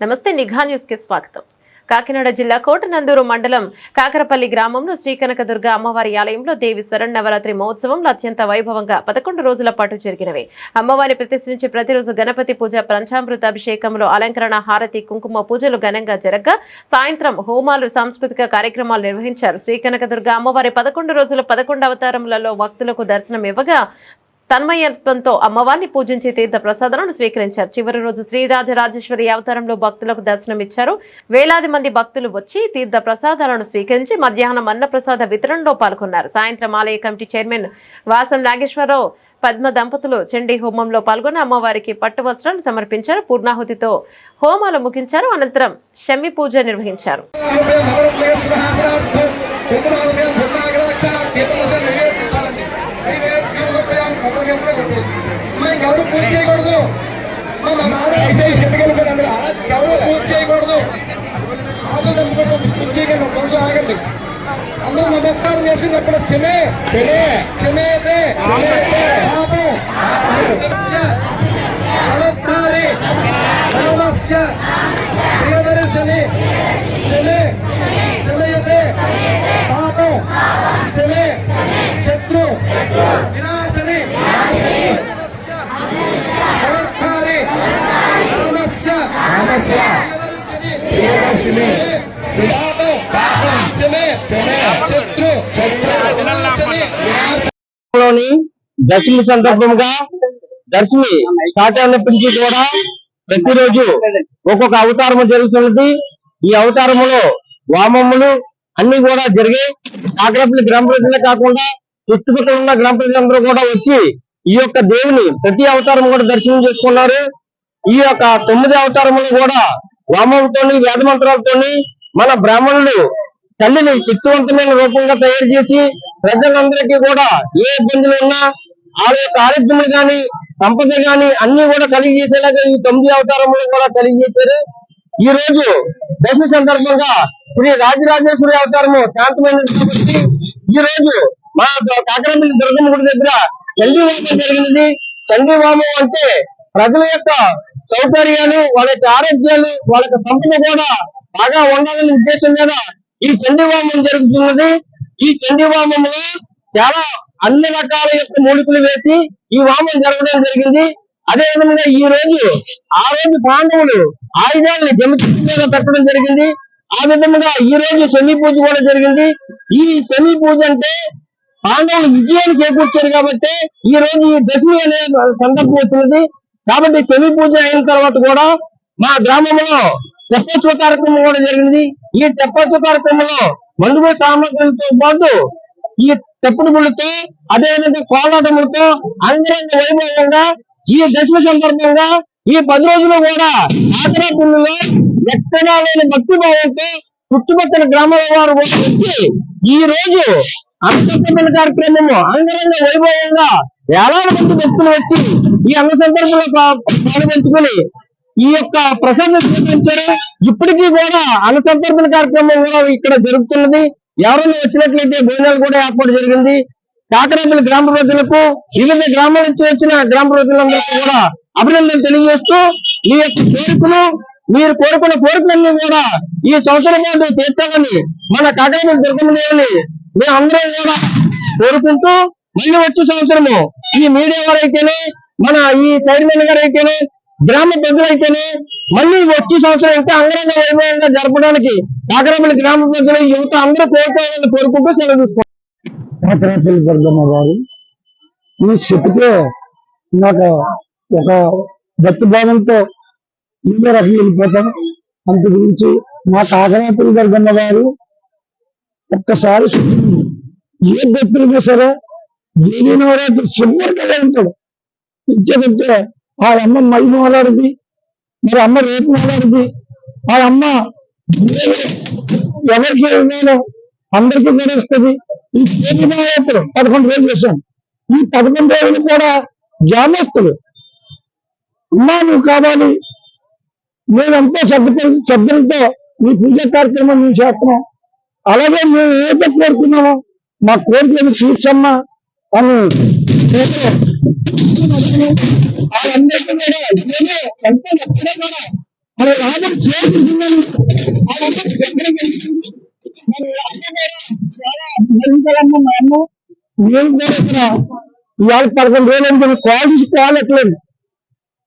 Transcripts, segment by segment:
నమస్తే నిఘా న్యూస్కి స్వాగతం. కాకినాడ జిల్లా కోటనందూరు మండలం కాకరపల్లి గ్రామంలో శ్రీకనకదుర్గ అమ్మవారి ఆలయంలో దేవి శరణవరాత్రి మహోత్సవంలో అత్యంత వైభవంగా పదకొండు రోజుల పాటు జరిగినవి. అమ్మవారిని ప్రతిష్ఠించి ప్రతిరోజు గణపతి పూజ పంచామృత అభిషేకంలో అలంకరణ హారతి కుంకుమ పూజలు ఘనంగా జరగగా సాయంత్రం హోమాలు సాంస్కృతిక కార్యక్రమాలు నిర్వహించారు. శ్రీకనకదుర్గ అమ్మవారి పదకొండు రోజుల పదకొండు అవతారములలో భక్తులకు దర్శనం ఇవ్వగా తన్మయత్వంతో అమ్మవారిని పూజించి తీర్థ ప్రసాదాలను స్వీకరించారు చివరి రోజు శ్రీరాజరాజేశ్వరి అవతారంలో భక్తులకు దర్శనమిచ్చారు వేలాది మంది భక్తులు వచ్చి తీర్థ ప్రసాదాలను స్వీకరించి మధ్యాహ్నం అన్నప్రసాద వితరణలో పాల్గొన్నారు సాయంత్రం ఆలయ కమిటీ చైర్మన్ వాసం నాగేశ్వరరావు పద్మ దంపతులు చండీ హోమంలో పాల్గొని అమ్మవారికి పట్టు వస్త్రాలు సమర్పించారు పూర్ణాహుతితో హోమాలు ముగించారు అనంతరం షమ్మి పూజ నిర్వహించారు ఎవరు పూజ చేయకూడదు. మా నాన్న అయితే ఎందుకెళ్ళిపోయారు అందరూ ఎవరు పూజ చేయకూడదు. ఆకులు నమ్ముకోవడం పూజ చేయకండి ఒక నిమిషం ఆగండి. అందరూ నమస్కారం చేసింది అప్పుడు సిమే. సిమే. సిమేతే పాపం సస్య ఫలత్తారి రామస్య ప్రియదర్శని సిమే. సిమయతే పాపం సిమే. శత్రు. వినాశని దశమి సందర్భంగా దశమి సాటాన్ని పిలిచి కూడా ప్రతిరోజు ఒక్కొక్క అవతారము జరుగుతున్నది. ఈ అవతారములో వామములు అన్ని కూడా జరిగి కాకరపల్లి గ్రామ ప్రజలే కాకుండా చుట్టుపక్కల ఉన్న గ్రామ ప్రజలందరూ కూడా వచ్చి ఈ యొక్క దేవుని ప్రతి అవతారం కూడా దర్శనం చేసుకున్నారు. ఈ యొక్క తొమ్మిది అవతారములు కూడా వామంతోని వేద మంత్రాలతోని మన బ్రాహ్మణులు తల్లిని శక్తివంతమైన రూపంగా తయారు చేసి ప్రజలందరికీ కూడా ఏ ఇబ్బందులు ఉన్నా వాళ్ళ యొక్క ఆరోగ్యములు కానీ సంపద గాని అన్ని కూడా కలిగి చేసేలాగా ఈ తొమ్మిది అవతారములు కూడా కలిగి చేశారు. ఈ రోజు దశ సందర్భంగా శ్రీ రాజరాజేశ్వరి అవతారము శాంతమైన కాబట్టి ఈ రోజు మా కాకరపల్లి దుర్గమ్మ గుడి దగ్గర చండీ వామం జరిగినది. చండీ వామం అంటే ప్రజల యొక్క సౌకర్యాలు వాళ్ళ యొక్క ఆరోగ్యాలు వాళ్ళ యొక్క సంపద కూడా బాగా ఉండాలనే ఉద్దేశం మీద ఈ చండీ వామం జరుగుతున్నది. ఈ చండీ వామంలో చాలా అన్ని రకాల యొక్క మూలికలు వేసి ఈ వామం జరగడం జరిగింది. అదే విధంగా ఈ రోజు ఆ రోజు పాండవులు ఆయుధాలని జమితి మీద పెట్టడం జరిగింది. ఆ విధంగా ఈ రోజు శని పూజ కూడా జరిగింది. ఈ శని పూజ అంటే పాండవులు విజయాన్ని చేకూర్చారు కాబట్టి ఈ రోజు ఈ దశమి అనే సందర్భం వచ్చినది కాబట్టి శని పూజ అయిన తర్వాత కూడా మా గ్రామంలో తెప్పోత్సవ కార్యక్రమం కూడా జరిగింది. ఈ తెప్పోత్సవ కార్యక్రమంలో మందుగో సామగ్రులతో పాటు ఈ తెప్పుడు ముళ్ళతో అదేవిధంగా కోలాటములతో అంగరంగ వైభవంగా ఈ దశమ సందర్భంగా ఈ పది రోజులు కూడా ఆంధ్రపుల్లిలో ఎక్కడా లేని భక్తి భావంతో చుట్టుపక్కల గ్రామాల వారు కూడా వచ్చి ఈ రోజు అంతర్గత కార్యక్రమము అంగరంగ వైభవంగా వేలాది మంది భక్తులు వచ్చి ఈ అంగ సందర్భంలో పా- ఈ యొక్క ప్రసాదం స్వీకరించారు. ఇప్పటికీ కూడా అన్న సంతర్పణ కార్యక్రమం కూడా ఇక్కడ జరుగుతున్నది. ఎవరైనా వచ్చినట్లయితే భోజనాలు కూడా ఏర్పాటు జరిగింది. కాకరాపల్లి గ్రామ ప్రజలకు వివిధ గ్రామాల నుంచి వచ్చిన గ్రామ ప్రజలందరికీ కూడా అభినందనలు తెలియజేస్తూ మీ యొక్క కోరికలు మీరు కోరుకున్న కోరికలన్నీ కూడా ఈ సంవత్సరం పాటు తీర్చాలని మన కాకరాపల్లి దుర్గమ్మ దేవుని మేమందరం కూడా కోరుకుంటూ మళ్ళీ వచ్చే సంవత్సరము ఈ మీడియా వారైతేనే మన ఈ చైర్మన్ గారు అయితేనే గ్రామ ప్రజలైతేనే మళ్ళీ వచ్చే సంవత్సరం ఇంకా అంగరంగ వైభవంగా జరపడానికి కాకరాపల్లి గ్రామ ప్రజలు యువత అందరూ కోరుకోవాలని కోరుకుంటూ సెలవు తీసుకుంటాం కాకరాపల్లి దుర్గమ్మ వారు ఈ చెప్తే నాకు ఒక భక్తి భావంతో ఇంకో రకం వెళ్ళిపోతాం. అంత గురించి మా కాకరాపల్లి దుర్గమ్మ వారు ఒక్కసారి ఏ భక్తులైనా సరే దేవి నవరాత్రి చివరికల్లా ఉంటాడు ఇచ్చేదంటే ఆ అమ్మ మళ్ళీ మొదలాడుది మరి అమ్మ రేపు మాట్లాడింది ఆ అమ్మ ఎవరికి నేను అందరికీ గడుస్తుంది ఈ దేవి నవరాత్రులు పదకొండు రోజులు చేశాం. ఈ పదకొండు రోజులు కూడా గ్రామస్తులు. అమ్మా నువ్వు కావాలి. మేమెంతో శబ్ద శబ్దంతో మీ పూజ కార్యక్రమం మేము చేస్తున్నాం అలాగే మేము ఏదో కోరుకున్నామో మా కోరికలు తీర్చమ్మా అని వాళ్ళందరికీ కూడా ఏదో ఎంతో ఎక్కడ కూడా అది లాభం చేకూరుతుందని వాళ్ళందరూ చెప్పడం జరుగుతుంది. మరి అమ్మగారు చాలా భరించాలమ్మ మా అమ్మ నేను కూడా ఇక్కడ ఇవాళ పదకొండు వేలు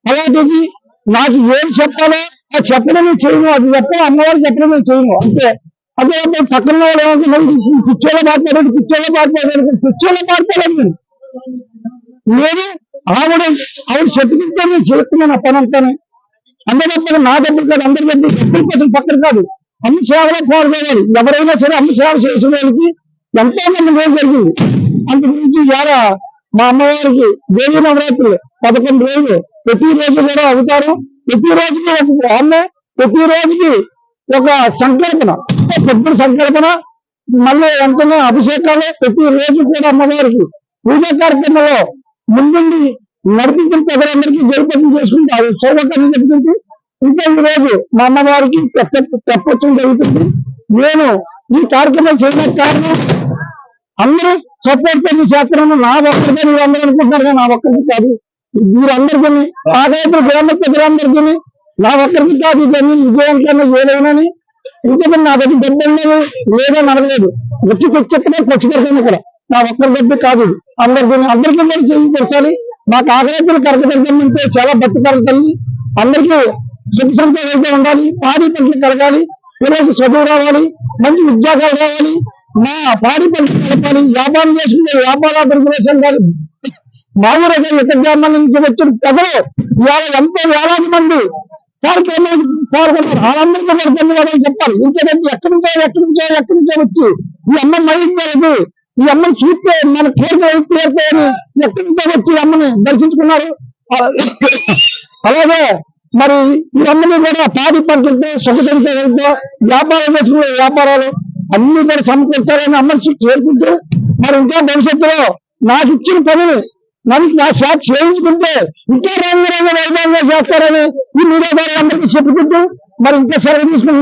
అలాంటిది నాకు ఏం చెప్పాలో అది చెప్పడం చేయను. అది చెప్పడం అమ్మవారు చెప్పడం చేయను. అంతే. అదే పక్కన వాళ్ళు పిచ్చోళ్ళ మాట్లాడారు పిచ్చోళ్ళ మాట్లాడారు పిచ్చోళ్ళ మాట్లాడలేదు నేను నేను ఆవిడ ఆవిడ చెప్పుకుంటే నేను చేస్తున్నాను ఆ పని అంతానే. అందరి డబ్బులు నా దగ్గర కాదు అందరి దగ్గర డబ్బుల కోసం పక్కన కాదు. అన్ని సేవలో పాల్గొనాలి. ఎవరైనా సరే అన్ని సేవ చేసిన వాళ్ళకి ఎంతో మంది మేలు జరిగింది. అంత గురించి ఇవాళ మా అమ్మవారికి దేవి నవరాత్రులు పదకొండు రోజులు. ప్రతి రోజు కూడా అవుతారు ప్రతి రోజుకి ఒక ఆమె ప్రతి రోజుకి ఒక సంకల్పన పెద్ద సంకల్పన మళ్ళీ వెంటనే అభిషేకాలు ప్రతి రోజు కూడా అమ్మవారికి పూజా కార్యక్రమంలో ముందుండి నడిపించిన ప్రజలందరికీ జయపథం చేసుకుంటూ ఆ సౌకర్యం చెప్తుంటూ ఇంకా ఈ రోజు మా అమ్మవారికి తెప్పచ్చడం జరుగుతుంది. నేను ఈ కార్యక్రమం చేయడానికి కారణం అందరూ సపోర్ట్తో చేస్తున్నాను. నా ఒక్కరిగా మీరు అందరూ అనుకుంటున్నారు కానీ నా ఒక్కరికి కాదు. మీరందరికీ ఆదాయపు గ్రామ ప్రజలందరికీ నా ఒక్కరికి కాదు. ఇదని విజయవంతంగా ఏదైనా ఇంతకుముందు నా దగ్గర డబ్బు ఉన్నది లేదని అడగలేదు వచ్చి తెచ్చెత్తనే ఖర్చు పెడతాను ఇక్కడ నా ఒక్కరి దగ్గర కాదు. అందరికీ అందరికీ మీరు చేయించాలి మాకు ఆకలితులు కరగదంటే చాలా బతికాలి తల్లి. అందరికీ సుఖ అయితే ఉండాలి. పాడి పంటలు కలగాలి. ఈరోజు చదువు రావాలి. మంచి ఉద్యోగాలు రావాలి. మా పాడి పంటలు కలపాలి. వ్యాపారం చేసుకునే వ్యాపార అభివృద్ధి సంఘాలు మామూలుగా ఇతర గ్రామాల నుంచి వచ్చిన ప్రజలు ఇవాళ ఎంతో వేలాది మంది కార్యక్రమాలు పాల్గొన్నారు. వాళ్ళందరికీ కూడా ధన్యవాదాలు చెప్పాలి. ఇంకేంటంటే ఎక్కడి నుంచో ఎక్కడి నుంచో ఎక్కడి నుంచో వచ్చి ఈ అమ్మ మైంది ఈ అమ్మని చూస్తే మన కోరికలు తీరుతాయని ఎక్కడి నుంచో వచ్చి అమ్మని దర్శించుకున్నారు. అలాగే మరి ఈ అమ్మని కూడా పాడి పంటలతో సుఖించడంతో వ్యాపారం చేసుకునే వ్యాపారాలు అన్ని కూడా సమకూర్చాలని అమ్మని చేరుకుంటూ మరి ఇంకా భవిష్యత్తులో నాకు ఇచ్చిన పనిని నన్ను నా శాఖ చేయించుకుంటే ఇంకా రంగు రంగు వైభవంగా చేస్తారని ఈ మీడియా అందరికీ చెప్పుకుంటూ మరి ఇంకా సెలవు తీసుకుంటున్నాను.